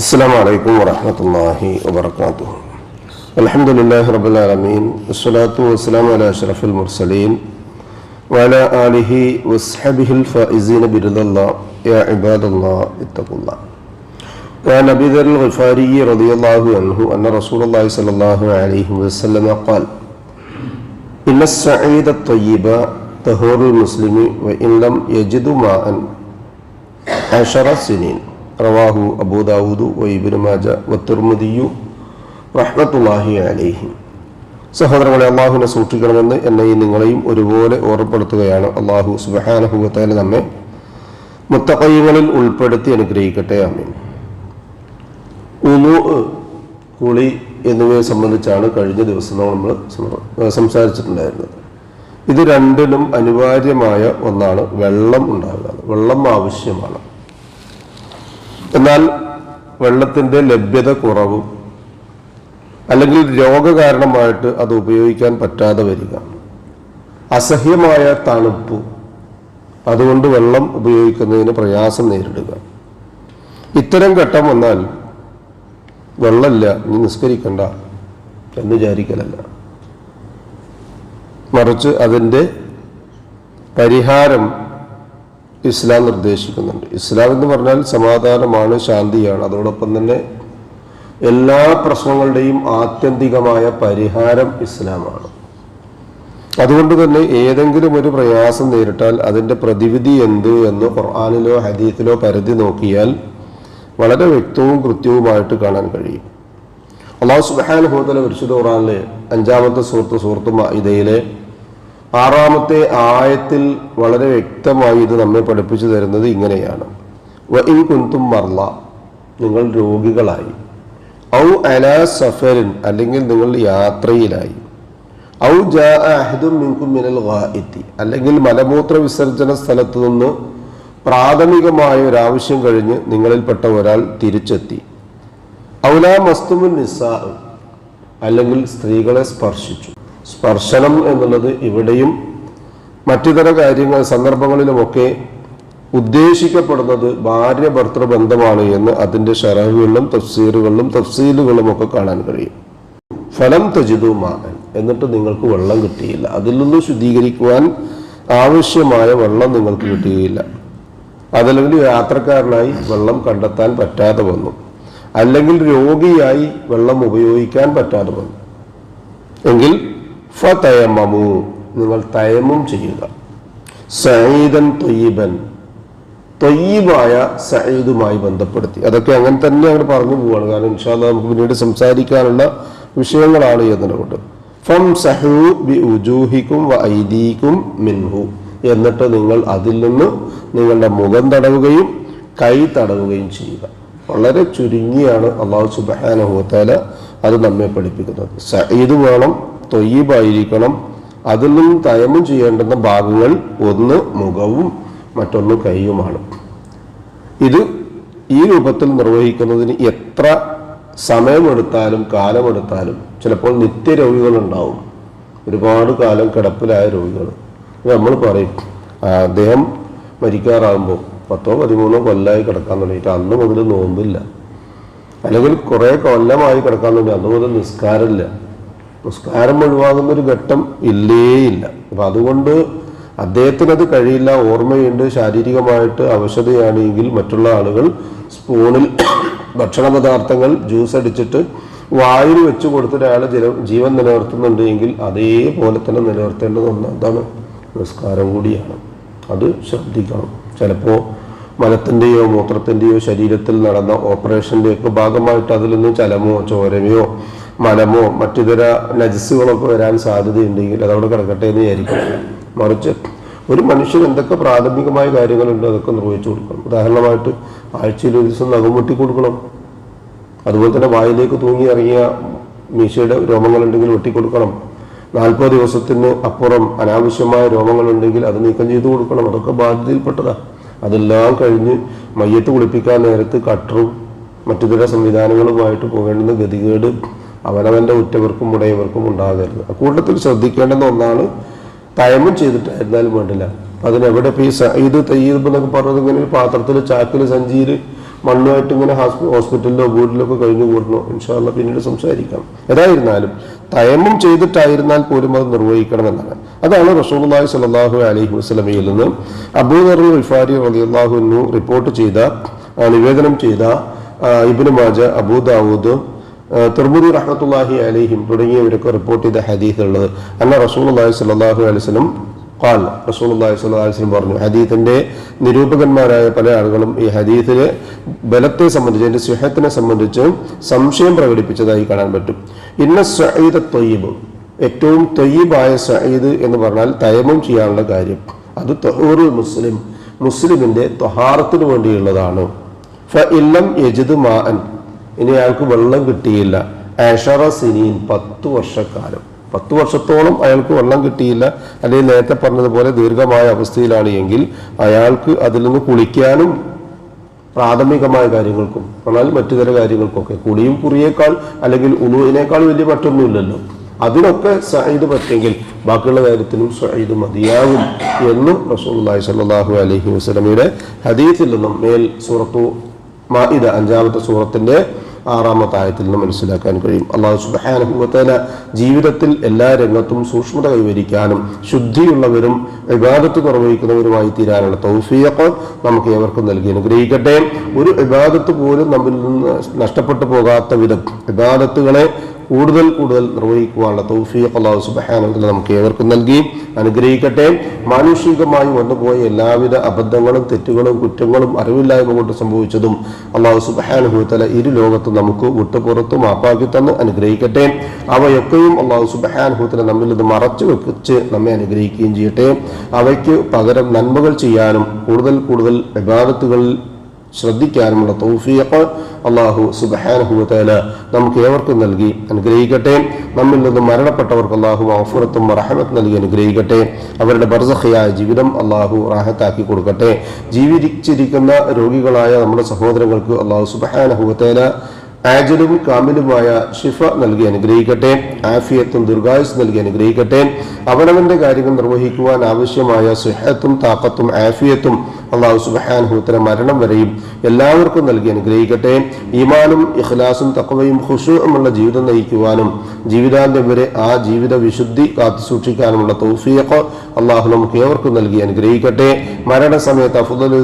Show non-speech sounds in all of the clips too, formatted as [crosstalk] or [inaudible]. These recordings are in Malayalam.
السلام عليكم ورحمة الله وبركاته. الحمد لله رب العالمين والصلاة والسلام على أشرف المرسلين وعلى آله وصحبه الفائزين برضا الله. يا عباد الله اتقوا الله. وعن أبي ذر الغفاري رضي الله عنه أن رسول الله صلى الله عليه وسلم قال إن السعيد الطيب طهور المسلم وإن لم يجد ماء عشر سنين. റവാഹു അബൂദാവൂദു വൈബുനുമാജ മാജ വത്തിർമുദിയു റഹ്മത്തുല്ലാഹി അലൈഹി. സഹോദരങ്ങളെ അള്ളാഹുവിനെ സൂക്ഷിക്കണമെന്ന് എന്നെയും നിങ്ങളെയും ഒരുപോലെ ഓർമ്മപ്പെടുത്തുകയാണ് അള്ളാഹു സുബഹാനഹുവത്തേല നമ്മെ മുത്തക്കൈകളിൽ ഉൾപ്പെടുത്തി അനുഗ്രഹിക്കട്ടെ അമീൻ ഉലു കുളി എന്നിവയെ സംബന്ധിച്ചാണ് കഴിഞ്ഞ ദിവസം നമ്മൾ സംസാരിച്ചിട്ടുണ്ടായിരുന്നത്. ഇത് രണ്ടിനും അനിവാര്യമായ ഒന്നാണ് വെള്ളം ഉണ്ടാകുക വെള്ളം ആവശ്യമാണ്. എന്നാൽ വെള്ളത്തിന്റെ ലഭ്യത കുറവും അല്ലെങ്കിൽ രോഗകാരണമായിട്ട് അത് ഉപയോഗിക്കാൻ പറ്റാതെ വരിക. അസഹ്യമായ തണുപ്പ്. അതുകൊണ്ട് വെള്ളം ഉപയോഗിക്കുന്നതിന് പ്രയാസം നേരിടുക. ഇത്തരം ഘട്ടം വന്നാൽ വെള്ളമില്ല നീ നിസ്കരിക്കണ്ട എന്ന് വിചാരിക്കലല്ല. മറിച്ച് അതിന്റെ പരിഹാരം ഇസ്ലാം നിർദ്ദേശിക്കുന്നുണ്ട്. ഇസ്ലാം എന്ന് പറഞ്ഞാൽ സമാധാനമാണ് ശാന്തിയാണ്. അതോടൊപ്പം തന്നെ എല്ലാ പ്രശ്നങ്ങളുടെയും ആത്യന്തികമായ പരിഹാരം ഇസ്ലാമാണ്. അതുകൊണ്ട് തന്നെ ഏതെങ്കിലും ഒരു പ്രയാസം നേരിട്ടാൽ അതിന്റെ പ്രതിവിധി എന്ത് എന്ന് ഖുർആാനിലോ ഹദീത്തിലോ പരിധി നോക്കിയാൽ വളരെ വ്യക്തവും കൃത്യവുമായിട്ട് കാണാൻ കഴിയും. അള്ളാഹു സുബാൻ ഹോദല വിരിച്ചു ഖുറാനിലെ അഞ്ചാമത്തെ സുഹൃത്ത് സുഹൃത്തും ഇതയിലെ ആറാമത്തെ ആയത്തിൽ വളരെ വ്യക്തമായി ഇത് നമ്മെ പഠിപ്പിച്ചു തരുന്നത് ഇങ്ങനെയാണ്. ഇൻ കുന്തും മർല നിങ്ങൾ രോഗികളായി. ഔ അല സഫറിൻ അല്ലെങ്കിൽ നിങ്ങൾ യാത്രയിലായി. ഔ ജാ മിനൽ അല്ലെങ്കിൽ മലമൂത്ര വിസർജന സ്ഥലത്തു നിന്ന് പ്രാഥമികമായ ഒരു ആവശ്യം കഴിഞ്ഞ് നിങ്ങളിൽപ്പെട്ട ഒരാൾ തിരിച്ചെത്തി. ഔലാ മസ്തുമുൻ നിസാ അല്ലെങ്കിൽ സ്ത്രീകളെ സ്പർശിച്ചു. സ്പർശനം എന്നുള്ളത് ഇവിടെയും മറ്റിതര കാര്യങ്ങൾ സന്ദർഭങ്ങളിലുമൊക്കെ ഉദ്ദേശിക്കപ്പെടുന്നത് ഭാര്യ ഭർത്തൃ ബന്ധമാണ് എന്ന് അതിന്റെ ഷറഹുകളിലും തഫ്സീറുകളിലും തഫ്സീലുകളും ഒക്കെ കാണാൻ കഴിയും. ഫലം തജിതു മാൻ എന്നിട്ട് നിങ്ങൾക്ക് വെള്ളം കിട്ടിയില്ല. അതിൽ നിന്ന് ശുദ്ധീകരിക്കുവാൻ ആവശ്യമായ വെള്ളം നിങ്ങൾക്ക് കിട്ടുകയില്ല അതല്ലെങ്കിൽ യാത്രക്കാരനായി വെള്ളം കണ്ടെത്താൻ പറ്റാതെ വന്നു. അല്ലെങ്കിൽ രോഗിയായി വെള്ളം ഉപയോഗിക്കാൻ പറ്റാതെ വന്നു. എങ്കിൽ നിങ്ങൾ തയമം ചെയ്യുക. സയീദൻ തൊയ്യബൻ തൊയ്യബായ സയീദുമായി ബന്ധപ്പെടുത്തി. അതൊക്കെ അങ്ങനെ തന്നെ അങ്ങനെ പറഞ്ഞു പോവാണ്. കാരണം ഇൻഷാല്ല നമുക്ക് പിന്നീട് സംസാരിക്കാനുള്ള വിഷയങ്ങളാണ് എന്നതുകൊണ്ട് ഫം സഹു ബി ഉജൂഹിക്കും വ ഐദീക്കും മിൻഹു. എന്നിട്ട് നിങ്ങൾ അതിൽ നിന്ന് നിങ്ങളുടെ മുഖം തടവുകയും കൈ തടവുകയും ചെയ്യുക. വളരെ ചുരുങ്ങിയാണ് അള്ളാഹു സുബാനഹുത്താല അത് നമ്മെ പഠിപ്പിക്കുന്നത്. സഹീദ് വേണം തൊയ്യബായിരിക്കണം. അതിൽ നിന്നും തയമം ചെയ്യേണ്ടുന്ന ഭാഗങ്ങൾ ഒന്ന് മുഖവും മറ്റൊന്ന് കൈയുമാണ്. ഇത് ഈ രൂപത്തിൽ നിർവഹിക്കുന്നതിന് എത്ര സമയമെടുത്താലും കാലമെടുത്താലും ചിലപ്പോൾ നിത്യരോഗികളുണ്ടാവും. ഒരുപാട് കാലം കിടപ്പിലായ രോഗികൾ നമ്മൾ പറയും അദ്ദേഹം മരിക്കാറാകുമ്പോൾ പത്തോ പതിമൂന്നോ കൊല്ലമായി കിടക്കാൻ തുടങ്ങിയിട്ട് അന്ന് മുതൽ നോമ്പില്ല. അല്ലെങ്കിൽ കുറേ കൊല്ലമായി കിടക്കാൻ തുടങ്ങി അന്ന് മുതൽ നിസ്കാരമില്ല. നിസ്കാരം ഒഴിവാകുന്ന ഒരു ഘട്ടം ഇല്ലേ ഇല്ല അപ്പം അതുകൊണ്ട് അദ്ദേഹത്തിന് അത് കഴിയില്ല. ഓർമ്മയുണ്ട്. ശാരീരികമായിട്ട് അവശതയാണെങ്കിൽ മറ്റുള്ള ആളുകൾ സ്പൂണിൽ [coughs] ഭക്ഷണ പദാർത്ഥങ്ങൾ ജ്യൂസ് അടിച്ചിട്ട് വായു വെച്ച് അയാൾ ജല ജീവൻ നിലനിർത്തുന്നുണ്ട് എങ്കിൽ അതേപോലെ തന്നെ നിലനിർത്തേണ്ടത് ഒന്നാണ് നമസ്കാരം കൂടിയാണ്. അത് ശ്രദ്ധിക്കണം. ചിലപ്പോൾ മലത്തിന്റെയോ മൂത്രത്തിന്റെയോ ശരീരത്തിൽ നടന്ന ഓപ്പറേഷന്റെയൊക്കെ ഭാഗമായിട്ട് അതിൽ നിന്ന് ചലമോ ചോരമയോ മലമോ മറ്റിതര നജസ്സുകളൊക്കെ വരാൻ സാധ്യതയുണ്ടെങ്കിൽ അതവിടെ കിടക്കട്ടെ എന്ന് വിചാരിക്കും. മറിച്ച് ഒരു മനുഷ്യൻ എന്തൊക്കെ പ്രാഥമികമായ കാര്യങ്ങളുണ്ട് അതൊക്കെ നിർവഹിച്ചു കൊടുക്കണം. ഉദാഹരണമായിട്ട് ആഴ്ചയിൽ ഒരു ദിവസം നഖം വെട്ടി കൊടുക്കണം. അതുപോലെ തന്നെ വായിലേക്ക് തൂങ്ങി ഇറങ്ങിയ മീശയുടെ രോമങ്ങളുണ്ടെങ്കിൽ വെട്ടിക്കൊടുക്കണം നാൽപ്പത് ദിവസത്തിന് അപ്പുറം അനാവശ്യമായ രോമങ്ങളുണ്ടെങ്കിൽ അത് നീക്കം ചെയ്തു കൊടുക്കണം. അതൊക്കെ ബാധ്യതയിൽപ്പെട്ടതാണ് അതെല്ലാം കഴിഞ്ഞ് മയ്യത്ത് കുളിപ്പിക്കാൻ നേരത്ത് കട്ടറും മറ്റു ചില സംവിധാനങ്ങളുമായിട്ട് പോകേണ്ടുന്ന ഗതികേട് അവനവന്റെ ഉറ്റവർക്കും ഉടയവർക്കും ഉണ്ടാകരുത്. അക്കൂട്ടത്തിൽ ശ്രദ്ധിക്കേണ്ടുന്ന ഒന്നാണ് തയമം ചെയ്തിട്ടായിരുന്നാലും വേണ്ടില്ല. അതിനെവിടെ ഇപ്പോൾ ഈ ഇത് തയ്യബ് എന്നൊക്കെ പറഞ്ഞത് ഇങ്ങനെ ഒരു പാത്രത്തിൽ ചാക്കിൽ സഞ്ചിയിൽ മണ്ണുമായിട്ട് ഇങ്ങനെ ഹോസ്പിറ്റലിലോ വീട്ടിലോ ഒക്കെ കഴിഞ്ഞു കൂടണോ? ഇൻഷാല്ല പിന്നീട് സംസാരിക്കാം. ഏതായിരുന്നാലും തയമ്മം ചെയ്തിട്ടായിരുന്നാൽ പോലും അത് നിർവഹിക്കണം എന്നാണ്. അതാണ് റസൂലുള്ളാഹി സ്വല്ലല്ലാഹു അലഹി വസല്ലമയിൽ നിന്ന് അബൂദർ റിഫാരി റളിയല്ലാഹു റിപ്പോർട്ട് ചെയ്ത നിവേദനം ചെയ്ത ഇബ്നു മാജ അബൂദാവൂദ് തിർമുദി റഹ്മത്തുള്ളാഹി അലൈഹിം തുടങ്ങിയവരൊക്കെ റിപ്പോർട്ട് ചെയ്ത ഹദീസ് ഉള്ളത് അന്ന റസൂലുള്ളാഹി സ്വല്ലല്ലാഹു അലൈഹി വസല്ലം ഖാൽ. റസൂലുള്ളാഹി സ്വല്ലല്ലാഹു അലൈഹി വസല്ലം പറഞ്ഞു ഹദീത്തിന്റെ നിരൂപകന്മാരായ പല ആളുകളും ഈ ഹദീസിലെ ബലത്തെ സംബന്ധിച്ച് അതിന്റെ സ്വഹത്തിനെ സംബന്ധിച്ച് സംശയം പ്രകടിപ്പിച്ചതായി കാണാൻ പറ്റും. ഇന്ന സഹീദ തൊയ്യബ് ഏറ്റവും തൊയ്യബായ സഹീദ് എന്ന് പറഞ്ഞാൽ തയമം ചെയ്യാനുള്ള കാര്യം. അത് തൊഹൂറുൽ മുസ്ലിം മുസ്ലിമിന്റെ ത്വഹാറത്തിന് വേണ്ടിയുള്ളതാണ്. ഫ ഇല്ലം യജിദ് മാഅൻ. ഇനി അയാൾക്ക് വെള്ളം കിട്ടിയില്ല. ഏഷറ സിനീൻ പത്ത് വർഷക്കാലം. പത്ത് വർഷത്തോളം അയാൾക്ക് വെള്ളം കിട്ടിയില്ല. അല്ലെങ്കിൽ നേരത്തെ പറഞ്ഞതുപോലെ ദീർഘമായ അവസ്ഥയിലാണ് എങ്കിൽ അയാൾക്ക് അതിൽ നിന്ന് കുളിക്കാനും പ്രാഥമികമായ കാര്യങ്ങൾക്കും എന്നാൽ മറ്റു ചില കാര്യങ്ങൾക്കൊക്കെ കുളിയും കുറിയേക്കാൾ അല്ലെങ്കിൽ ഉളുവിനേക്കാൾ വലിയ മറ്റൊന്നുമില്ലല്ലോ. അതിനൊക്കെ സഹീദ് പറ്റെങ്കിൽ ബാക്കിയുള്ള കാര്യത്തിനും സഹീദ് മതിയാകും എന്നും റസൂലുള്ളാഹി സ്വല്ലല്ലാഹു അലഹി വസ്ലമിയുടെ ഹദീസിൽ നിന്നും മേൽ സൂറത്തു മാഇദ അഞ്ചാമത്തെ സൂറത്തിന്റെ ആറാമത്തെ ആയത്തിൽ നിന്ന് മനസ്സിലാക്കാൻ കഴിയും. അള്ളാഹു സുബാനുഭവത്തേന ജീവിതത്തിൽ എല്ലാ രംഗത്തും സൂക്ഷ്മത കൈവരിക്കാനും ശുദ്ധിയുള്ളവരും വിവാദത്ത് നിർവഹിക്കുന്നവരുമായി തീരാനുള്ള തൗഫീഖ് നമുക്ക് ഏവർക്കും നൽകി അനുഗ്രഹിക്കട്ടെ. ഒരു വിവാദത്ത് പോലും നമ്മിൽ നിന്ന് നഷ്ടപ്പെട്ടു പോകാത്ത വിധം ഇബാദത്തുകളെ കൂടുതൽ കൂടുതൽ നിർവഹിക്കുവാനുള്ള തൗഫീഖ് അള്ളാഹു സുബ്ഹാനഹു വതആല നമുക്ക് ഏവർക്കും നൽകി. അനുഗ്രഹിക്കട്ടെ. മാനുഷികമായി വന്നുപോയ എല്ലാവിധ അബദ്ധങ്ങളും തെറ്റുകളും കുറ്റങ്ങളും അറിവില്ലായ്മ കൊണ്ട് സംഭവിച്ചതും അള്ളാഹു സുബ്ഹാനഹു വതആല ഇരു ലോകത്തും നമുക്ക് വിട്ടുപുറത്ത് മാപ്പാക്കി തന്ന് അനുഗ്രഹിക്കട്ടെ. അവയൊക്കെയും അള്ളാഹു സുബ്ഹാനഹു വതആല നമ്മിൽ ഇത് മറച്ചു വെച്ച് നമ്മെ അനുഗ്രഹിക്കുകയും ചെയ്യട്ടെ. അവയ്ക്ക് പകരം നന്മകൾ ചെയ്യാനും കൂടുതൽ കൂടുതൽ ഇബാദത്തുകളിൽ ശ്രദ്ധിക്കാനുമുള്ള തൗഫീഖ് അള്ളാഹു സുബ്ഹാനഹു വതആല നമുക്ക് ഏവർക്കും നൽകി അനുഗ്രഹിക്കട്ടെ. നമ്മിൽ നിന്ന് മരണപ്പെട്ടവർക്ക് അള്ളാഹു അഫുറത്തും റഹമത്ത് നൽകി അനുഗ്രഹിക്കട്ടെ. അവരുടെ ബർസഖയായ ജീവിതം അള്ളാഹു റാഹത്താക്കി കൊടുക്കട്ടെ. ജീവിച്ചിരിക്കുന്ന രോഗികളായ നമ്മുടെ സഹോദരങ്ങൾക്ക് അള്ളാഹു സുബ്ഹാനഹു വതആല ആജലും കാമിലുമായ ഷിഫ നൽകി അനുഗ്രഹിക്കട്ടെ. ആഫിയത്തും ദീർഘായുസ് നൽകി അനുഗ്രഹിക്കട്ടെ. അവനവന്റെ കാര്യങ്ങൾ നിർവഹിക്കുവാൻ ആവശ്യമായ സുഹത്തും താക്കത്തും ആഫിയത്തും അള്ളാഹു സുബാൻഹുത്തര മരണം വരെയും എല്ലാവർക്കും നൽകി അനുഗ്രഹിക്കട്ടെ. ഈമാനും ഇഖ്ലാസും തക്കവയും ഖുഷുമുള്ള ജീവിതം നയിക്കുവാനും ജീവിതാന്ത്യം വരെ ആ ജീവിത വിശുദ്ധി കാത്തു സൂക്ഷിക്കാനുമുള്ള തൗഫീഖ് അള്ളാഹു നമുക്ക് ഏവർക്കും നൽകി അനുഗ്രഹിക്കട്ടെ. മരണസമയത്ത് അഫുദൽ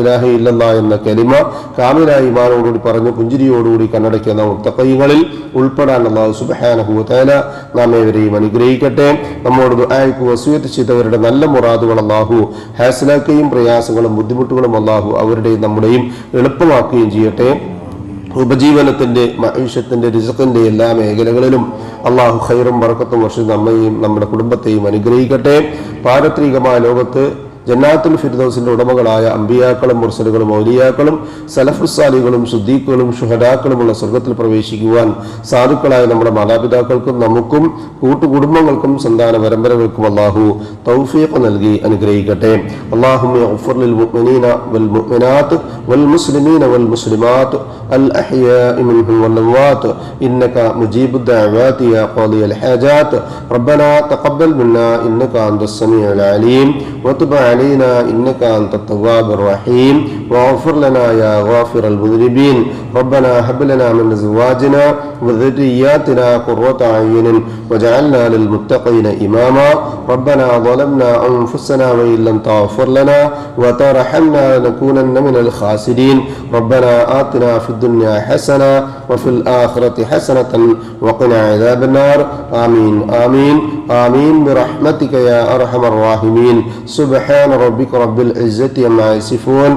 ഇലാഹ ഇല്ലല്ലാ എന്ന കലിമ കാമിലായ ഇമാനോടുകൂടി പറഞ്ഞ് പുഞ്ചിരിയോടുകൂടി കണ്ണടയ്ക്കുന്ന മുത്തക്കൈകളിൽ ഉൾപ്പെടാൻ അള്ളാഹു സുബഹാനഹു തആല നാം ഏവരെയും അനുഗ്രഹിക്കട്ടെ. നമ്മോട് ദുആയ്ക്ക് വസൂയത്ത് ചെയ്തവരുടെ നല്ല മുറാദുകൾ അള്ളാഹു ഹാസിലാക്കുകയും പ്രയാസങ്ങളും ബുദ്ധിമുട്ടുകളും അള്ളാഹു അവരുടെയും നമ്മുടെയും എളുപ്പമാക്കുകയും ചെയ്യട്ടെ. ഉപജീവനത്തിന്റെ മനുഷ്യത്തിന്റെ രിസക്കിന്റെ എല്ലാ മേഖലകളിലും അള്ളാഹു ഖൈറും ബർക്കത്തും വർഷം നമ്മയും നമ്മുടെ കുടുംബത്തെയും അനുഗ്രഹിക്കട്ടെ. പാരത്രികമായ ലോകത്ത് ജന്നാത്തുൽ ഫിർദൗസിന്റെ ഉടമകളായ അമ്പിയാക്കളും മുർസലുകളും ഔലിയാക്കളും സലഫുസാലികളും സുദ്ദീഖുകളും ഷുഹദാക്കളുമുള്ള സ്വർഗത്തിൽ പ്രവേശിക്കുവാൻ സാധുക്കളായ നമ്മുടെ മാതാപിതാക്കൾക്കും നമുക്കും കൂട്ടുകുടുംബങ്ങൾക്കും സന്താന പരമ്പരകൾക്കും അള്ളാഹു തൗഫീഖ് നൽകി അനുഗ്രഹിക്കട്ടെ അള്ളാഹുമ്മ اغفر للمؤمنين والمؤمنات والمسلمين والمسلمات الأحياء منهم والأموات إنك مجيب الدعوات يا قاضي الحاجات ربنا تقبل منا إنك أنت السميع العليم وتب علينا إنك أنت التواب الرحيم واغفر لنا يا غافر المذنبين. ربنا هب لنا من أزواجنا وذرياتنا قرة أعين وجعلنا للمتقين إماما. ربنا ظلمنا أنفسنا وإن لم تغفر لنا وترحمنا لنكونن من الخاسرين. ربنا آتنا في الدنيا حسنة وفي الآخرة حسنة وقنا عذاب النار. آمين آمين آمين. برحمتك يا أرحم الراحمين. سبحان ربك رب العزة عما يصفون